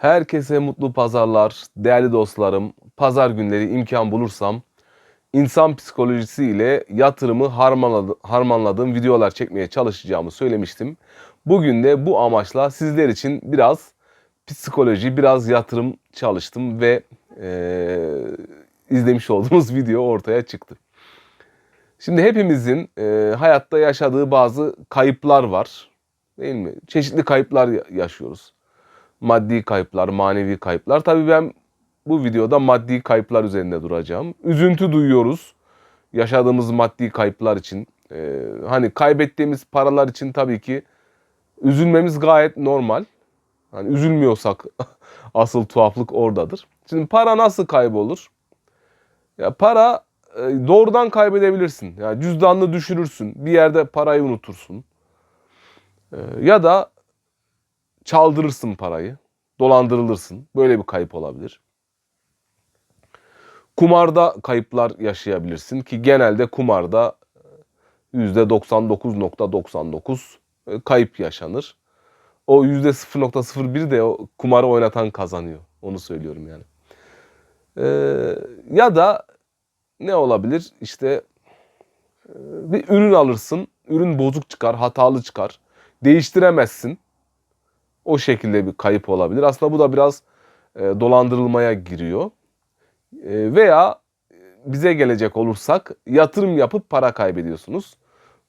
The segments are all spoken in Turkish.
Herkese mutlu pazarlar, değerli dostlarım. Pazar günleri imkan bulursam insan psikolojisi ile yatırımı harmanladı- harmanladığım videolar çekmeye çalışacağımı söylemiştim. Bugün de bu amaçla sizler için biraz psikoloji, biraz yatırım çalıştım ve eee, izlemiş olduğunuz video ortaya çıktı. Şimdi hepimizin eee, hayatta yaşadığı bazı kayıplar var. Değil mi? Çeşitli kayıplar ya- yaşıyoruz maddi kayıplar, manevi kayıplar. Tabii ben bu videoda maddi kayıplar üzerinde duracağım. Üzüntü duyuyoruz yaşadığımız maddi kayıplar için. Ee, hani kaybettiğimiz paralar için tabii ki üzülmemiz gayet normal. Hani üzülmüyorsak asıl tuhaflık oradadır. Şimdi para nasıl kaybolur? Ya para e, doğrudan kaybedebilirsin. Yani cüzdanını düşürürsün. Bir yerde parayı unutursun. Ee, ya da çaldırırsın parayı, dolandırılırsın. Böyle bir kayıp olabilir. Kumarda kayıplar yaşayabilirsin ki genelde kumarda e, %99.99 e, kayıp yaşanır. O %0.01 de o kumarı oynatan kazanıyor. Onu söylüyorum yani. Ee, ya da ne olabilir? İşte e, bir ürün alırsın. Ürün bozuk çıkar, hatalı çıkar. Değiştiremezsin o şekilde bir kayıp olabilir. Aslında bu da biraz e, dolandırılmaya giriyor. E, veya bize gelecek olursak yatırım yapıp para kaybediyorsunuz.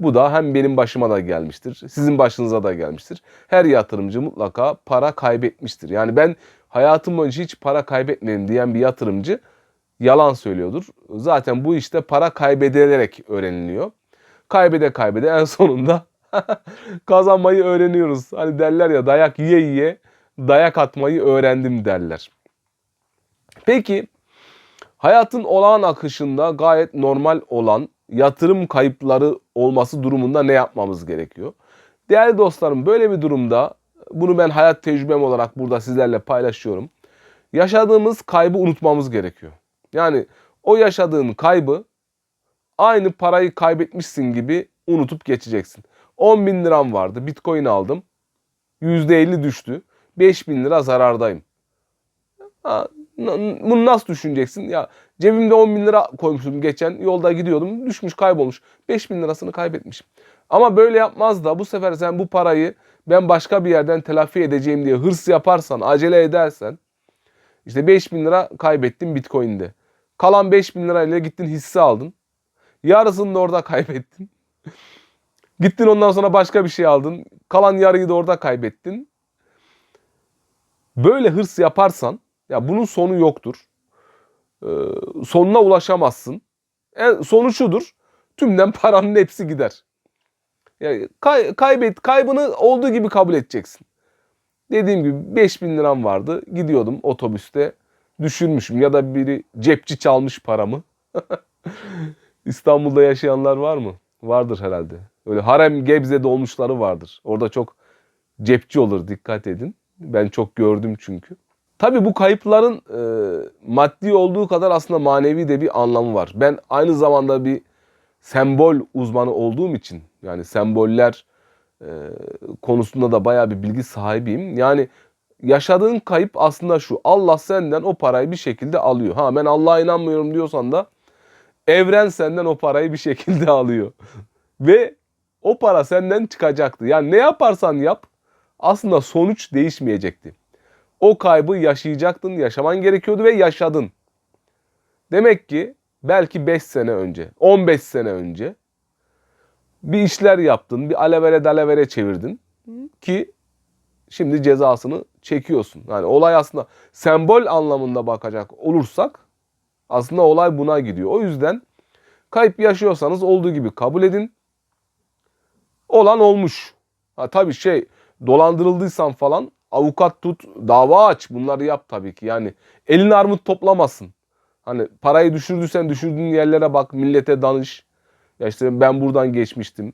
Bu da hem benim başıma da gelmiştir, sizin başınıza da gelmiştir. Her yatırımcı mutlaka para kaybetmiştir. Yani ben hayatım boyunca hiç para kaybetmedim diyen bir yatırımcı yalan söylüyordur. Zaten bu işte para kaybedilerek öğreniliyor. Kaybede kaybede en sonunda kazanmayı öğreniyoruz. Hani derler ya dayak yiye yiye dayak atmayı öğrendim derler. Peki hayatın olağan akışında gayet normal olan yatırım kayıpları olması durumunda ne yapmamız gerekiyor? Değerli dostlarım böyle bir durumda bunu ben hayat tecrübem olarak burada sizlerle paylaşıyorum. Yaşadığımız kaybı unutmamız gerekiyor. Yani o yaşadığın kaybı aynı parayı kaybetmişsin gibi unutup geçeceksin. 10 bin liram vardı. Bitcoin aldım. %50 düştü. 5 bin lira zarardayım. Ha, bunu nasıl düşüneceksin? Ya cebimde 10 bin lira koymuştum geçen. Yolda gidiyordum. Düşmüş kaybolmuş. 5 bin lirasını kaybetmişim. Ama böyle yapmaz da bu sefer sen bu parayı ben başka bir yerden telafi edeceğim diye hırs yaparsan, acele edersen işte 5 bin lira kaybettin Bitcoin'de. Kalan 5 bin lirayla gittin hisse aldın. Yarısını da orada kaybettin. Gittin ondan sonra başka bir şey aldın. Kalan yarıyı da orada kaybettin. Böyle hırs yaparsan ya bunun sonu yoktur. Ee, sonuna ulaşamazsın. En, sonu şudur. Tümden paranın hepsi gider. Yani kay, kaybet, kaybını olduğu gibi kabul edeceksin. Dediğim gibi 5000 liram vardı. Gidiyordum otobüste. Düşürmüşüm ya da biri cepçi çalmış paramı. İstanbul'da yaşayanlar var mı? Vardır herhalde. Öyle harem Gebze dolmuşları vardır. Orada çok cepçi olur dikkat edin. Ben çok gördüm çünkü. Tabii bu kayıpların e, maddi olduğu kadar aslında manevi de bir anlamı var. Ben aynı zamanda bir sembol uzmanı olduğum için yani semboller e, konusunda da bayağı bir bilgi sahibiyim. Yani yaşadığın kayıp aslında şu. Allah senden o parayı bir şekilde alıyor. Ha ben Allah'a inanmıyorum diyorsan da evren senden o parayı bir şekilde alıyor. Ve o para senden çıkacaktı. Yani ne yaparsan yap aslında sonuç değişmeyecekti. O kaybı yaşayacaktın, yaşaman gerekiyordu ve yaşadın. Demek ki belki 5 sene önce, 15 sene önce bir işler yaptın, bir alevere dalevere çevirdin ki şimdi cezasını çekiyorsun. Yani olay aslında sembol anlamında bakacak olursak aslında olay buna gidiyor. O yüzden kayıp yaşıyorsanız olduğu gibi kabul edin. Olan olmuş. Ha tabii şey dolandırıldıysan falan avukat tut, dava aç. Bunları yap tabii ki. Yani elin armut toplamasın. Hani parayı düşürdüysen düşürdüğün yerlere bak, millete danış. Ya işte ben buradan geçmiştim.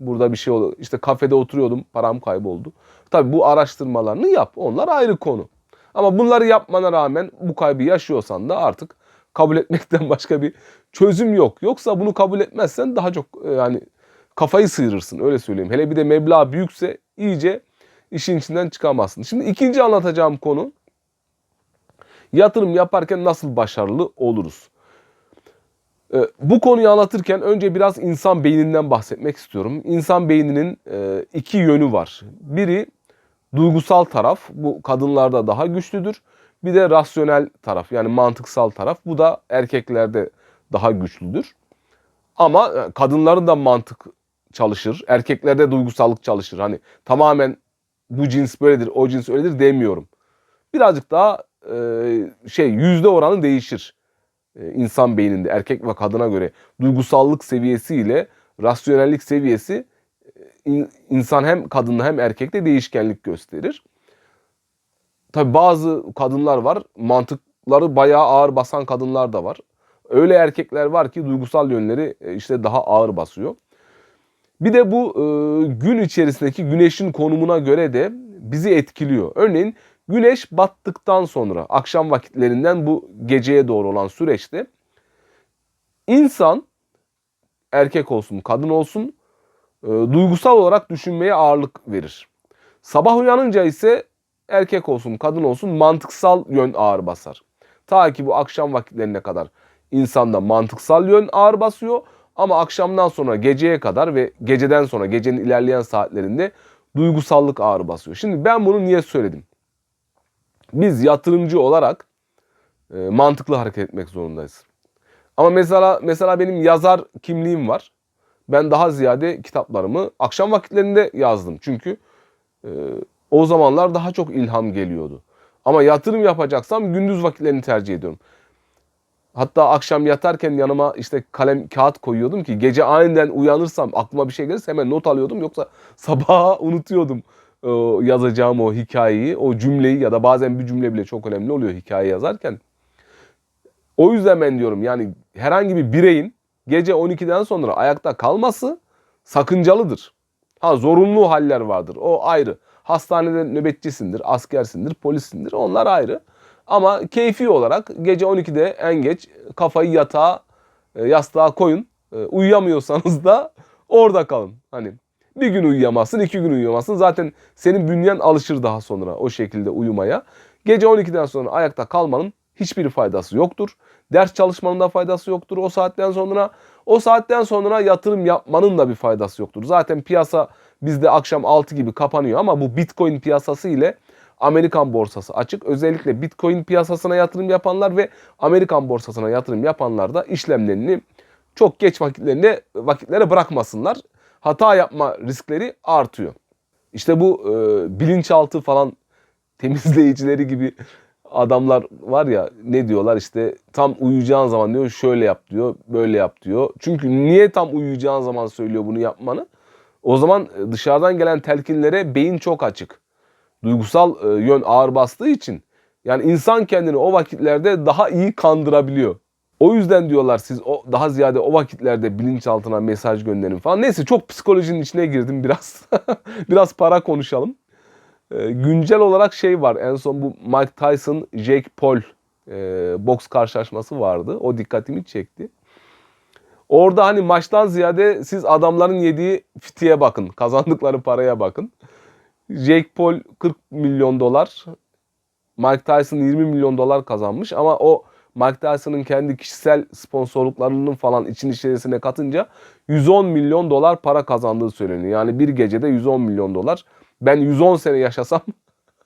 Burada bir şey oldu. İşte kafede oturuyordum, param kayboldu. Tabii bu araştırmalarını yap. Onlar ayrı konu. Ama bunları yapmana rağmen bu kaybı yaşıyorsan da artık kabul etmekten başka bir çözüm yok. Yoksa bunu kabul etmezsen daha çok e, yani kafayı sıyırırsın öyle söyleyeyim. Hele bir de meblağ büyükse iyice işin içinden çıkamazsın. Şimdi ikinci anlatacağım konu Yatırım yaparken nasıl başarılı oluruz? Ee, Bu konuyu anlatırken önce biraz insan beyninden bahsetmek istiyorum. İnsan beyninin e, iki yönü var. Biri duygusal taraf, bu kadınlarda daha güçlüdür. Bir de rasyonel taraf yani mantıksal taraf. Bu da erkeklerde daha güçlüdür. Ama e, kadınların da mantık çalışır. Erkeklerde duygusallık çalışır. Hani tamamen bu cins böyledir, o cins öyledir demiyorum. Birazcık daha e, şey yüzde oranı değişir e, insan beyninde erkek ve kadına göre duygusallık seviyesi ile rasyonellik seviyesi e, in- insan hem kadında hem erkekte değişkenlik gösterir. Tabi bazı kadınlar var mantıkları bayağı ağır basan kadınlar da var. Öyle erkekler var ki duygusal yönleri e, işte daha ağır basıyor. Bir de bu e, gün içerisindeki güneşin konumuna göre de bizi etkiliyor. Örneğin güneş battıktan sonra akşam vakitlerinden bu geceye doğru olan süreçte insan erkek olsun kadın olsun e, duygusal olarak düşünmeye ağırlık verir. Sabah uyanınca ise erkek olsun kadın olsun mantıksal yön ağır basar. Ta ki bu akşam vakitlerine kadar insanda mantıksal yön ağır basıyor. Ama akşamdan sonra geceye kadar ve geceden sonra gecenin ilerleyen saatlerinde duygusallık ağır basıyor. Şimdi ben bunu niye söyledim? Biz yatırımcı olarak e, mantıklı hareket etmek zorundayız. Ama mesela mesela benim yazar kimliğim var. Ben daha ziyade kitaplarımı akşam vakitlerinde yazdım. Çünkü e, o zamanlar daha çok ilham geliyordu. Ama yatırım yapacaksam gündüz vakitlerini tercih ediyorum. Hatta akşam yatarken yanıma işte kalem kağıt koyuyordum ki gece aniden uyanırsam aklıma bir şey gelirse hemen not alıyordum. Yoksa sabaha unutuyordum e, yazacağım o hikayeyi, o cümleyi ya da bazen bir cümle bile çok önemli oluyor hikaye yazarken. O yüzden ben diyorum yani herhangi bir bireyin gece 12'den sonra ayakta kalması sakıncalıdır. Ha zorunlu haller vardır. O ayrı. Hastanede nöbetçisindir, askersindir, polissindir. Onlar ayrı. Ama keyfi olarak gece 12'de en geç kafayı yatağa, e, yastığa koyun. E, Uyuyamıyorsanız da orada kalın. Hani bir gün uyuyamazsın, iki gün uyuyamazsın. Zaten senin bünyen alışır daha sonra o şekilde uyumaya. Gece 12'den sonra ayakta kalmanın hiçbir faydası yoktur. Ders çalışmanın da faydası yoktur o saatten sonra. O saatten sonra yatırım yapmanın da bir faydası yoktur. Zaten piyasa bizde akşam 6 gibi kapanıyor ama bu Bitcoin piyasası ile Amerikan borsası açık. Özellikle Bitcoin piyasasına yatırım yapanlar ve Amerikan borsasına yatırım yapanlar da işlemlerini çok geç vakitlerinde vakitlere bırakmasınlar. Hata yapma riskleri artıyor. İşte bu e, bilinçaltı falan temizleyicileri gibi adamlar var ya ne diyorlar işte tam uyuyacağın zaman diyor şöyle yap diyor böyle yap diyor. Çünkü niye tam uyuyacağın zaman söylüyor bunu yapmanı? O zaman dışarıdan gelen telkinlere beyin çok açık. Duygusal e, yön ağır bastığı için yani insan kendini o vakitlerde daha iyi kandırabiliyor. O yüzden diyorlar siz o daha ziyade o vakitlerde bilinçaltına mesaj gönderin falan. Neyse çok psikolojinin içine girdim biraz. biraz para konuşalım. E, güncel olarak şey var. En son bu Mike Tyson, Jake Paul e, boks karşılaşması vardı. O dikkatimi çekti. Orada hani maçtan ziyade siz adamların yediği fitiye bakın. Kazandıkları paraya bakın. Jake Paul 40 milyon dolar. Mike Tyson 20 milyon dolar kazanmış ama o Mike Tyson'ın kendi kişisel sponsorluklarının falan için içerisine katınca 110 milyon dolar para kazandığı söyleniyor. Yani bir gecede 110 milyon dolar. Ben 110 sene yaşasam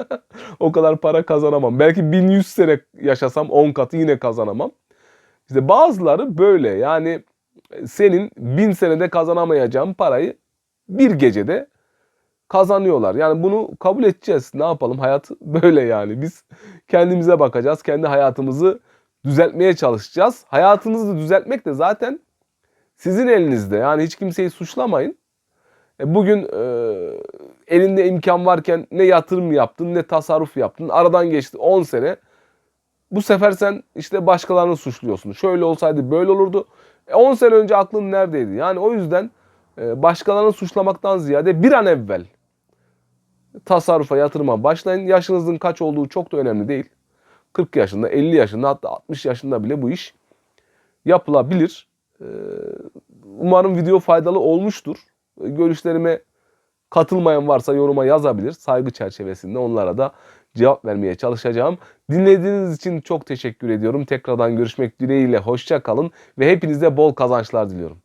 o kadar para kazanamam. Belki 1100 sene yaşasam 10 katı yine kazanamam. İşte bazıları böyle yani senin 1000 senede kazanamayacağın parayı bir gecede kazanıyorlar. Yani bunu kabul edeceğiz. Ne yapalım? Hayat böyle yani. Biz kendimize bakacağız. Kendi hayatımızı düzeltmeye çalışacağız. Hayatınızı düzeltmek de zaten sizin elinizde. Yani hiç kimseyi suçlamayın. E, Bugün e, elinde imkan varken ne yatırım yaptın ne tasarruf yaptın. Aradan geçti 10 sene. Bu sefer sen işte başkalarını suçluyorsun. Şöyle olsaydı böyle olurdu. E, 10 sene önce aklın neredeydi? Yani o yüzden e, başkalarını suçlamaktan ziyade bir an evvel tasarrufa, yatırıma başlayın. Yaşınızın kaç olduğu çok da önemli değil. 40 yaşında, 50 yaşında hatta 60 yaşında bile bu iş yapılabilir. E, Umarım video faydalı olmuştur. Görüşlerime katılmayan varsa yoruma yazabilir. Saygı çerçevesinde onlara da cevap vermeye çalışacağım. Dinlediğiniz için çok teşekkür ediyorum. Tekrardan görüşmek dileğiyle hoşça kalın ve hepinize bol kazançlar diliyorum.